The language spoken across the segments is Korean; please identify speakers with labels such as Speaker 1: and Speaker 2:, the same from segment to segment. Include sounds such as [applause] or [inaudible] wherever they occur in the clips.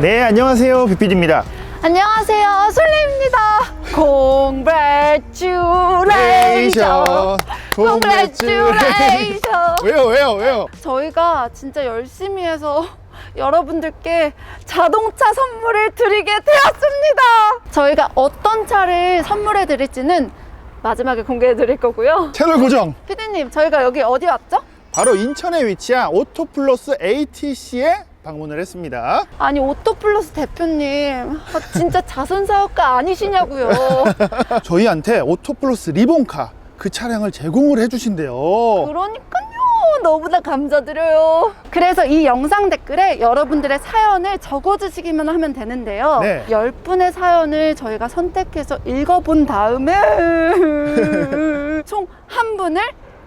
Speaker 1: 네, 안녕하세요. 비피디입니다.
Speaker 2: 안녕하세요. 솔리입니다. Congratulations.
Speaker 1: 왜요, 왜요, 왜요?
Speaker 2: 저희가 진짜 열심히 해서 여러분들께 자동차 선물을 드리게 되었습니다. 저희가 어떤 차를 선물해 드릴지는 마지막에 공개해 드릴 거고요.
Speaker 1: 채널 고정.
Speaker 2: 피디님, 저희가 여기 어디 왔죠?
Speaker 1: 바로 인천에 위치한 오토플러스 ATC에 방문을 했습니다.
Speaker 2: 아니 오토플러스 대표님 아, 진짜 자선 사업가 아니시냐고요 [laughs]
Speaker 1: 저희한테 오토플러스 리본카 그 차량을 제공을 해주신대요.
Speaker 2: 그러니까요 너무나 감사드려요 그래서 이 영상 댓글에 여러분들의 사연을 적어주시기만 하면 되는데요
Speaker 1: 네.
Speaker 2: 10분의 사연을 저희가 선택해서 읽어본 다음에 [laughs] 총 한 분을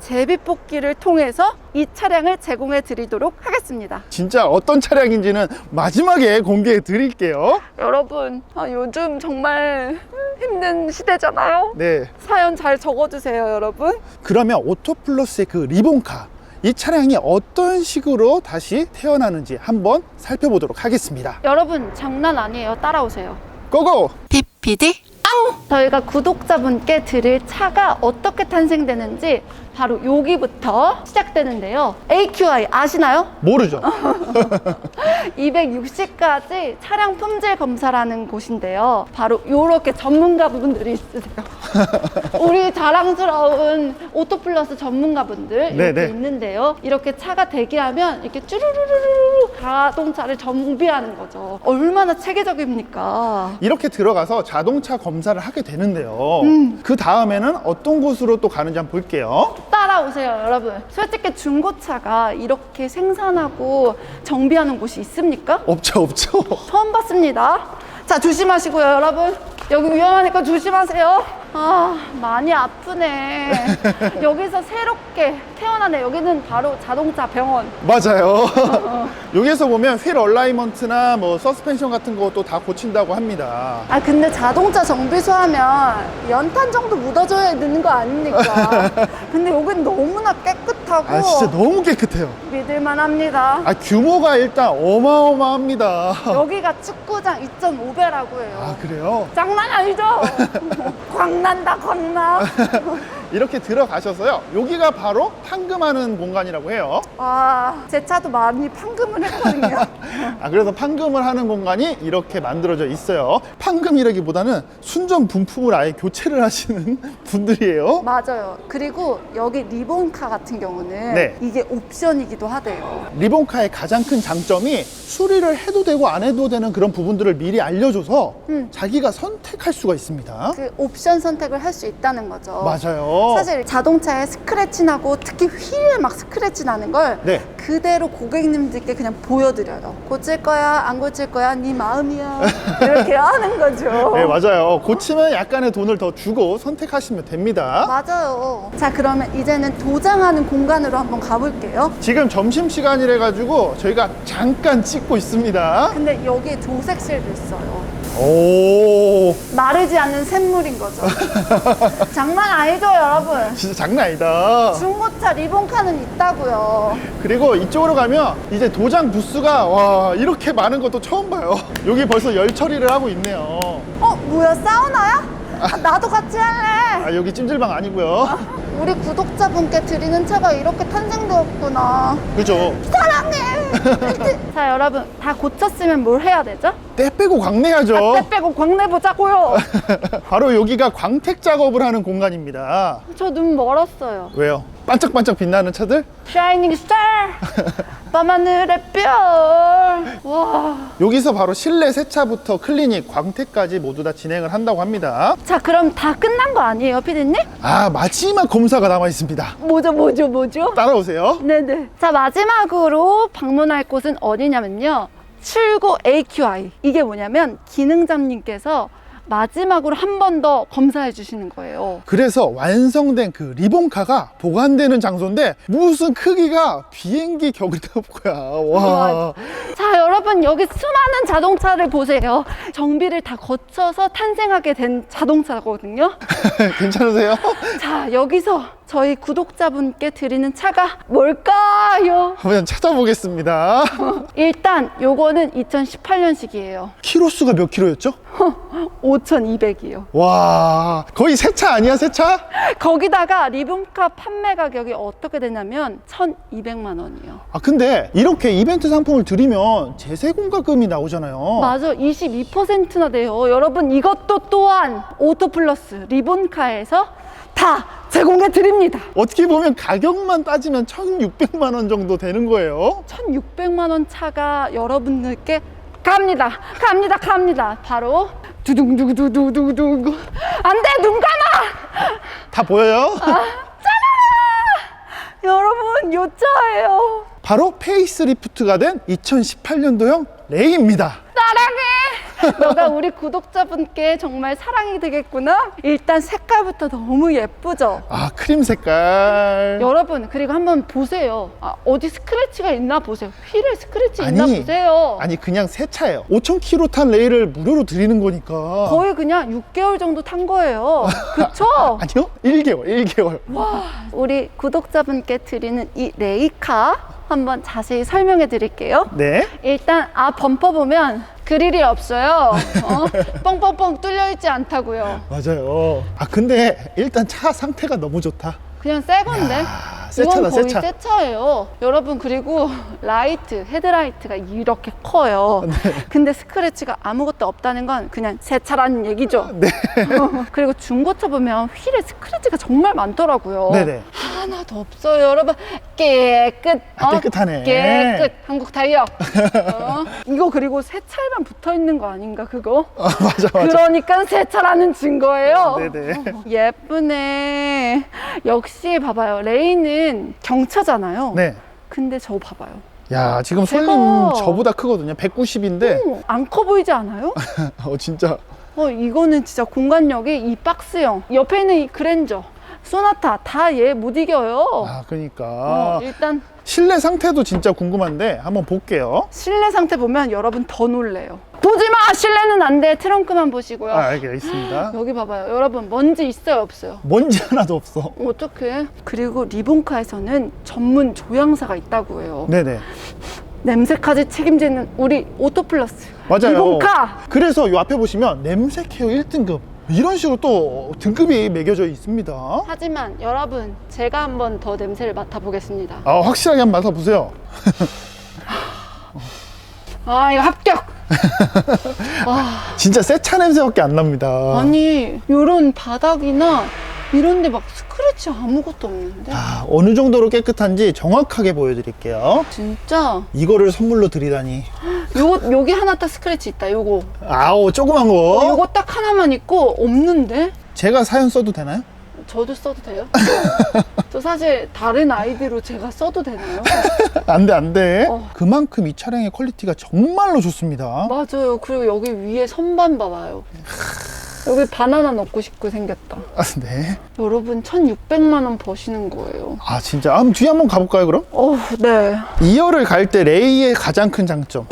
Speaker 2: 제비뽑기를 통해서 이 차량을 제공해 드리도록 하겠습니다
Speaker 1: 진짜 어떤 차량인지는 마지막에 공개해 드릴게요.
Speaker 2: 여러분 아, 요즘 정말 힘든 시대잖아요
Speaker 1: 네.
Speaker 2: 사연 잘 적어주세요 여러분
Speaker 1: 그러면 오토플러스의 그 리본카 이 차량이 어떤 식으로 다시 태어나는지 한번 살펴보도록 하겠습니다.
Speaker 2: 여러분 장난 아니에요 따라오세요
Speaker 1: 고고!
Speaker 2: PPD 앙! 저희가 구독자분께 드릴 차가 어떻게 탄생되는지 바로 여기부터 시작되는데요 AQI 아시나요?
Speaker 1: 모르죠? [laughs]
Speaker 2: 260까지 차량 품질 검사라는 곳인데요 바로 이렇게 전문가분들이 있으세요 [laughs] 우리 자랑스러운 오토플러스 전문가분들 이렇게
Speaker 1: 네네.
Speaker 2: 있는데요 이렇게 차가 대기하면 이렇게 쭈루루루루 자동차를 정비하는 거죠 얼마나 체계적입니까
Speaker 1: 이렇게 들어가서 자동차 검 사를 하게 되는데요.
Speaker 2: 음.
Speaker 1: 그 다음에는 어떤 곳으로 또 가는지 한번 볼게요.
Speaker 2: 따라오세요, 여러분. 솔직히 중고차가 이렇게 생산하고 정비하는 곳이 있습니까?
Speaker 1: 없죠, 없죠.
Speaker 2: 처음 봤습니다. 자, 조심하시고요, 여러분. 여기 위험하니까 조심하세요. 아, 많이 아프네. [laughs] 여기서 새롭게 태어나네. 여기는 바로 자동차 병원.
Speaker 1: 맞아요. [laughs] 여기에서 보면 휠 얼라이먼트나 뭐 서스펜션 같은 것도 다 고친다고 합니다.
Speaker 2: 아, 근데 자동차 정비소 하면 연탄 정도 묻어줘야 되는 거 아닙니까? [laughs] 근데 여긴 너무나 깨끗 하고
Speaker 1: 아, 진짜 너무 깨끗해요.
Speaker 2: 믿을만 합니다.
Speaker 1: 아, 규모가 일단 어마어마합니다.
Speaker 2: 여기가 축구장 2.5배라고 해요.
Speaker 1: 아, 그래요?
Speaker 2: 장난 아니죠? [laughs] 광난다, 광나. [laughs]
Speaker 1: 이렇게 들어가셔서요. 여기가 바로 판금하는 공간이라고 해요.
Speaker 2: 와, 제 차도 많이 판금을 했거든요. [laughs]
Speaker 1: 아, 그래서 판금을 하는 공간이 이렇게 만들어져 있어요. 판금이라기보다는 순전 분품을 아예 교체를 하시는 [laughs] 분들이에요.
Speaker 2: 맞아요. 그리고 여기 리본카 같은 경우는
Speaker 1: 네.
Speaker 2: 이게 옵션이기도 하대요.
Speaker 1: 리본카의 가장 큰 장점이 수리를 해도 되고 안 해도 되는 그런 부분들을 미리 알려줘서
Speaker 2: 음.
Speaker 1: 자기가 선택할 수가 있습니다.
Speaker 2: 그 옵션 선택을 할 수 있다는 거죠.
Speaker 1: 맞아요.
Speaker 2: 사실 자동차에 스크래치 나고 특히 휠에 막 스크래치 나는 걸
Speaker 1: 네.
Speaker 2: 그대로 고객님들께 그냥 보여드려요. 고칠 거야, 안 고칠 거야, 네 마음이야. 이렇게 [laughs] 하는 거죠.
Speaker 1: 네, 맞아요. 고치면 약간의 돈을 더 주고 선택하시면 됩니다.
Speaker 2: 맞아요. 자, 그러면 이제는 도장하는 공간으로 한번 가볼게요.
Speaker 1: 지금 점심시간이라 가지고 저희가 잠깐 찍고 있습니다.
Speaker 2: 근데 여기에 조색실도 있어요.
Speaker 1: 오,
Speaker 2: 마르지 않는 샘물인 거죠. [laughs] 장난 아니죠, 여러분?
Speaker 1: 진짜 장난 아니다.
Speaker 2: 중고차 리본카는 있다고요.
Speaker 1: 그리고 이쪽으로 가면 이제 도장 부스가 와 이렇게 많은 것도 처음 봐요. 여기 벌써 열 처리를 하고 있네요.
Speaker 2: 어, 뭐야, 사우나야? 아, 나도 같이 할래.
Speaker 1: 아 여기 찜질방 아니고요.
Speaker 2: 우리 구독자분께 드리는 차가 이렇게 탄생되었구나.
Speaker 1: 그죠?
Speaker 2: 사랑해. 자, 여러분 다 고쳤으면 뭘 해야 되죠?
Speaker 1: 때 빼고 광내야죠.
Speaker 2: 때 빼고 광내 보자고요. [laughs]
Speaker 1: 바로 여기가 광택 작업을 하는 공간입니다.
Speaker 2: 저 눈 멀었어요.
Speaker 1: 왜요? 반짝반짝 빛나는 차들?
Speaker 2: 샤이닝 스타. [laughs] 밤하늘의 별. 와.
Speaker 1: 여기서 바로 실내 세차부터 클리닉, 광택까지 모두 다 진행을 한다고 합니다.
Speaker 2: 자, 그럼 다 끝난 거 아니에요, 피디님?
Speaker 1: 아 마지막 검사가 남아 있습니다.
Speaker 2: 뭐죠, 뭐죠, 뭐죠?
Speaker 1: 따라오세요.
Speaker 2: 네네. 자, 마지막으로 방문할 곳은 어디냐면요. 출고 AQI. 이게 뭐냐면 기능장님께서 마지막으로 한 번 더 검사해 주시는 거예요.
Speaker 1: 그래서 완성된 그 리본카가 보관되는 장소인데 무슨 크기가 비행기 격이다 [laughs] 거야. 와.
Speaker 2: 자, 여러분 여기 수많은 자동차를 보세요. 정비를 다 거쳐서 탄생하게 된 자동차거든요. [laughs]
Speaker 1: 괜찮으세요?
Speaker 2: 자, 여기서 저희 구독자분께 드리는 차가 뭘까요?
Speaker 1: 한번 찾아보겠습니다.
Speaker 2: 일단 요거는 2018년식이에요.
Speaker 1: 키로수가 몇 킬로였죠?
Speaker 2: 5,200이요. [laughs]
Speaker 1: 와, 거의 새 차 아니야, 새 차?
Speaker 2: 거기다가 리본카 판매 가격이 어떻게 되냐면 1,200만 원이요.
Speaker 1: 아, 근데 이렇게 이벤트 상품을 드리면 제세 공과금이 나오잖아요.
Speaker 2: 맞아, 22%나 돼요. 여러분 이것도 또한 오토 플러스 리본카에서 다 제공해 드립니다.
Speaker 1: 어떻게 보면 가격만 따지면 1,600만 원 정도 되는 거예요.
Speaker 2: 1,600만 원 차가 여러분들께 갑니다. 갑니다. 갑니다. 바로 두둥두둥두둥두둥. 안 돼. 눈 감아.
Speaker 1: 다 보여요?
Speaker 2: 여러분 요 차예요.
Speaker 1: 바로 페이스리프트가 된 2018년도형 레이입니다.
Speaker 2: 사랑해. 너가 우리 구독자분께 정말 사랑이 되겠구나. 일단 색깔부터 너무 예쁘죠.
Speaker 1: 아, 크림 색깔.
Speaker 2: 여러분 그리고 한번 보세요. 아, 어디 스크래치가 있나 보세요. 휠에 스크래치 있나
Speaker 1: 아니,
Speaker 2: 보세요.
Speaker 1: 아니 그냥 새 차예요. 5,000km 탄 레이를 무료로 드리는 거니까.
Speaker 2: 거의 그냥 6개월 정도 탄 거예요. [laughs] 그쵸?
Speaker 1: 아니요? 1개월, 1개월.
Speaker 2: 우리 구독자분께 드리는 이 레이카 한번 자세히 설명해 드릴게요.
Speaker 1: 네.
Speaker 2: 일단 아 범퍼 보면 그릴이 없어요. 어? 뻥뻥뻥 뚫려 있지 않다고요.
Speaker 1: 맞아요. 아 근데 일단 차 상태가 너무 좋다.
Speaker 2: 그냥 새 건데.
Speaker 1: 새
Speaker 2: 이건
Speaker 1: 차다, 새
Speaker 2: 거의
Speaker 1: 차.
Speaker 2: 새 차예요. 여러분 그리고 라이트, 헤드라이트가 이렇게 커요.
Speaker 1: 네.
Speaker 2: 근데 스크래치가 아무것도 없다는 건 그냥 새 차라는 얘기죠.
Speaker 1: 네.
Speaker 2: 그리고 중고차 보면 휠에 스크래치가 정말 많더라고요.
Speaker 1: 네네.
Speaker 2: 하나도 없어요, 여러분. 깨끗.
Speaker 1: 아, 깨끗하네.
Speaker 2: 깨끗. 한국 타이어. [laughs] 어? 이거 그리고 새 차에만 붙어 있는 거 아닌가 그거?
Speaker 1: 아, 맞아, 맞아.
Speaker 2: 그러니까 새 차라는 증거예요.
Speaker 1: 네네.
Speaker 2: 어, 예쁘네. [laughs] 역시 봐봐요. 레이는 경차잖아요.
Speaker 1: 네.
Speaker 2: 근데 저 봐봐요.
Speaker 1: 야, 지금
Speaker 2: 제가-
Speaker 1: 솔님 저보다 크거든요. 190인데.
Speaker 2: 어, 안커 보이지 않아요? [laughs]
Speaker 1: 어, 진짜.
Speaker 2: 어, 이거는 진짜 공간력이 이 박스형. 옆에 있는 이 그랜저, 소나타 다 얘 못 이겨요.
Speaker 1: 아, 그러니까.
Speaker 2: 어, 일단
Speaker 1: 실내 상태도 진짜 궁금한데 한번 볼게요.
Speaker 2: 실내 상태 보면 여러분 더 놀래요. 보지 마! 실내는 안 돼. 트렁크만 보시고요.
Speaker 1: 아, 알겠습니다. [gasps]
Speaker 2: 여기 봐봐요. 여러분 먼지 있어요, 없어요?
Speaker 1: 먼지 하나도 없어.
Speaker 2: 어떡해. 그리고 리본카에서는 전문 조향사가 있다고 해요.
Speaker 1: 네네.
Speaker 2: 냄새까지 책임지는 우리 오토플러스.
Speaker 1: 맞아요.
Speaker 2: 리본카!
Speaker 1: 그래서 이 앞에 보시면 냄새 케어 1등급. 이런 식으로 또 등급이 매겨져 있습니다.
Speaker 2: 하지만 여러분, 제가 한 번 더 냄새를 맡아보겠습니다.
Speaker 1: 아, 확실하게 한번 맡아보세요.
Speaker 2: 아, 이거 합격! 와, [laughs]
Speaker 1: 진짜 새차 냄새밖에 안 납니다.
Speaker 2: 아니, 요런 바닥이나 이런 데 막 스크래치 아무것도 없는데?
Speaker 1: 아, 어느 정도로 깨끗한지 정확하게 보여드릴게요.
Speaker 2: 진짜?
Speaker 1: 이거를 선물로 드리다니.
Speaker 2: 요거, 여기 하나 딱 스크래치 있다, 요거.
Speaker 1: 아우, 조그만 거.
Speaker 2: 어, 요거 딱 하나만 있고 없는데?
Speaker 1: 제가 사연 써도 되나요?
Speaker 2: 저도 써도 돼요? 저 사실 다른 아이디로 제가 써도 되나요? [laughs]
Speaker 1: 안 돼, 안 돼.
Speaker 2: 어.
Speaker 1: 그만큼 이 차량의 퀄리티가 정말로 좋습니다.
Speaker 2: 맞아요. 그리고 여기 위에 선반 봐봐요. 여기 바나나 넣고 싶고 생겼다.
Speaker 1: 아, 네.
Speaker 2: 여러분 1,600만 원 버시는 거예요.
Speaker 1: 아, 진짜. 한번 뒤에 한번 가볼까요, 그럼?
Speaker 2: 어, 네.
Speaker 1: 2열을 갈 때 레이의 가장 큰 장점.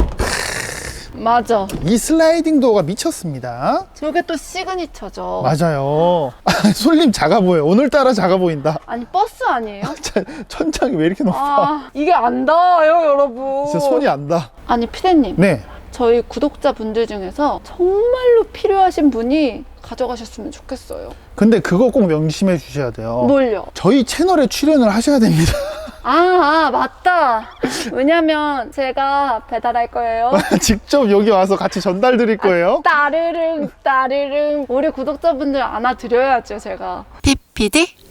Speaker 2: 맞아.
Speaker 1: 이 슬라이딩 도어가 미쳤습니다.
Speaker 2: 저게 또 시그니처죠.
Speaker 1: 맞아요. 아, 솔님 작아 보여. 오늘따라 작아 보인다.
Speaker 2: 아니 버스 아니에요?
Speaker 1: 차- 천장이 왜 이렇게 높아?
Speaker 2: 아 이게 안 닿아요 여러분.
Speaker 1: 진짜 손이 안 닿아.
Speaker 2: 아니 피디님
Speaker 1: 네.
Speaker 2: 저희 구독자분들 중에서 정말로 필요하신 분이 가져가셨으면 좋겠어요.
Speaker 1: 근데 그거 꼭 명심해 주셔야 돼요.
Speaker 2: 뭘요?
Speaker 1: 저희 채널에 출연을 하셔야 됩니다.
Speaker 2: 아, 아 맞다. 왜냐면 제가 배달할 거예요. [laughs]
Speaker 1: 직접 여기 와서 같이 전달 드릴 거예요.
Speaker 2: 따르릉 따르릉 우리 구독자분들 안아드려야죠 제가. PPD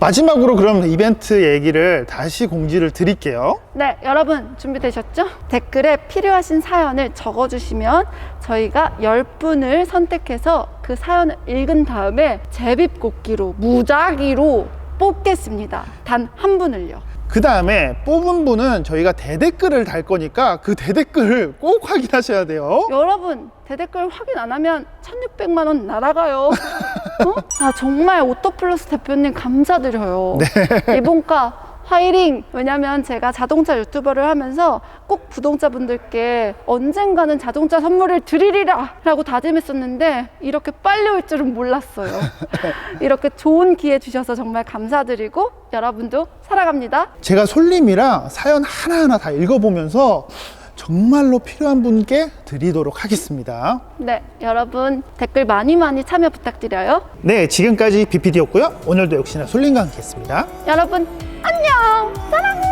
Speaker 1: 마지막으로 그럼 이벤트 얘기를 다시 공지를 드릴게요.
Speaker 2: 네, 여러분 준비되셨죠? 댓글에 필요하신 사연을 적어주시면 저희가 10분을 선택해서 그 사연을 읽은 다음에 제비뽑기로 무작위로 뽑겠습니다. 단 한 분을요.
Speaker 1: 그 다음에 뽑은 분은 저희가 대댓글을 달 거니까 그 대댓글을 꼭 확인하셔야 돼요.
Speaker 2: 여러분 대댓글 확인 안 하면 1600만 원 날아가요. 어? [laughs] 아 정말 오토플러스 대표님 감사드려요. 이번가 파이링! 왜냐면 제가 자동차 유튜버를 하면서 꼭 구독자분들께 언젠가는 자동차 선물을 드리리라! 라고 다짐했었는데 이렇게 빨리 올 줄은 몰랐어요. [laughs] 이렇게 좋은 기회 주셔서 정말 감사드리고 여러분도 사랑합니다.
Speaker 1: 제가 솔림이라 사연 하나하나 다 읽어보면서 정말로 필요한 분께 드리도록 하겠습니다.
Speaker 2: 네, 여러분 댓글 많이 많이 참여 부탁드려요.
Speaker 1: 네, 지금까지 BPD였고요. 오늘도 역시나 솔림과 함께 했습니다.
Speaker 2: 여러분 안녕! 사랑해요!